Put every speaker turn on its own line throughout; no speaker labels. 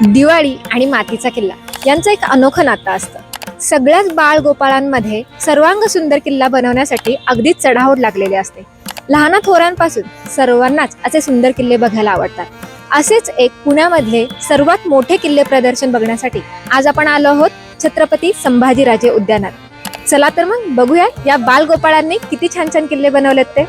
दिवाळी आणि मातीचा किल्ला यांचं एक अनोखं नातं असतं. सगळ्याच बाळ गोपाळांमध्ये सर्वांग सुंदर किल्ला बनवण्यासाठी अगदीच चढाओढ लागलेली असते. लहाना थोरांपासून सर्वांनाच असे सुंदर किल्ले बघायला आवडतात. असेच एक पुण्यामधले सर्वात मोठे किल्ले प्रदर्शन बघण्यासाठी आज आपण आलो आहोत छत्रपती संभाजीराजे उद्यानात. चला तर मग बघूया या बालगोपाळांनी किती छान छान किल्ले बनवलेत ते.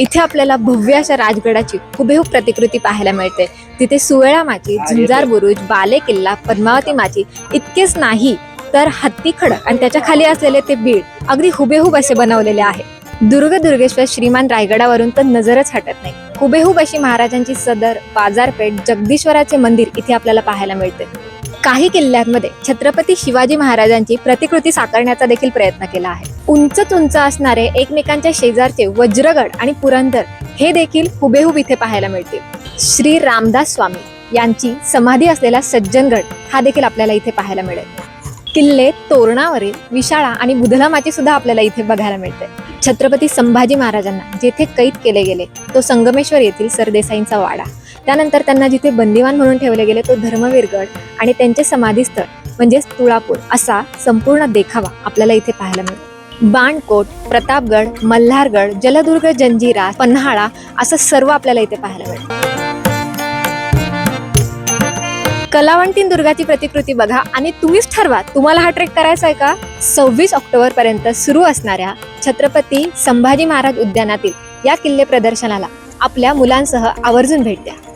इथे आपल्याला भव्य अशा राजगडाची हुबेहूब प्रतिकृती पाहायला मिळते. तिथे सुवेळा माची झुंजार बुरुज बाले किल्ला पद्मावती माची इतकेच नाही तर हत्ती खडक आणि त्याच्याखाली असलेले ते बीड अगदी हुबेहूब असे बनवलेले आहे. दुर्ग दुर्गेश्वर श्रीमान रायगडावरून तर नजरच हटत नाही. हुबेहूब अशी महाराजांची सदर बाजारपेठ जगदीश्वराचे मंदिर इथे आपल्याला पाहायला मिळते. काही किल्ल्यांमध्ये छत्रपती शिवाजी महाराजांची प्रतिकृती साकारण्याचा देखील प्रयत्न केला आहे. उंच उंच असणारे एकमेकांच्या शेजारचे वज्रगड आणि पुरंदर हे देखील हुबेहूब इथे पाहायला मिळतील. श्री रामदास स्वामी यांची समाधी असलेला सज्जनगड हा देखील आपल्याला इथे पाहायला मिळेल. किल्ले तोरणावरील विशाळा आणि बुधलामाची सुद्धा आपल्याला इथे बघायला मिळते. छत्रपती संभाजी महाराजांना जेथे कैद केले गेले तो संगमेश्वर येथील सरदेसाईंचा वाडा. त्यानंतर त्यांना जिथे बंदिवान म्हणून ठेवले गेले तो धर्मवीरगड आणि त्यांचे समाधीस्थळ म्हणजेच तुळापूर असा संपूर्ण देखावा आपल्याला इथे पाहायला मिळतो. बाणकोट प्रतापगड मल्हारगड जलदुर्ग जंजिरा पन्हाळा असं सर्व आपल्याला इथे पाहायला मिळतं. कलावंतीन दुर्गाची प्रतिकृती बघा आणि तुम्हीच ठरवा तुम्हाला हा ट्रेक करायचा आहे का? सव्वीस ऑक्टोबर पर्यंत सुरू असणाऱ्या छत्रपती संभाजी महाराज उद्यानातील या किल्ले प्रदर्शनाला आपल्या मुलांसह आवर्जून भेट द्या.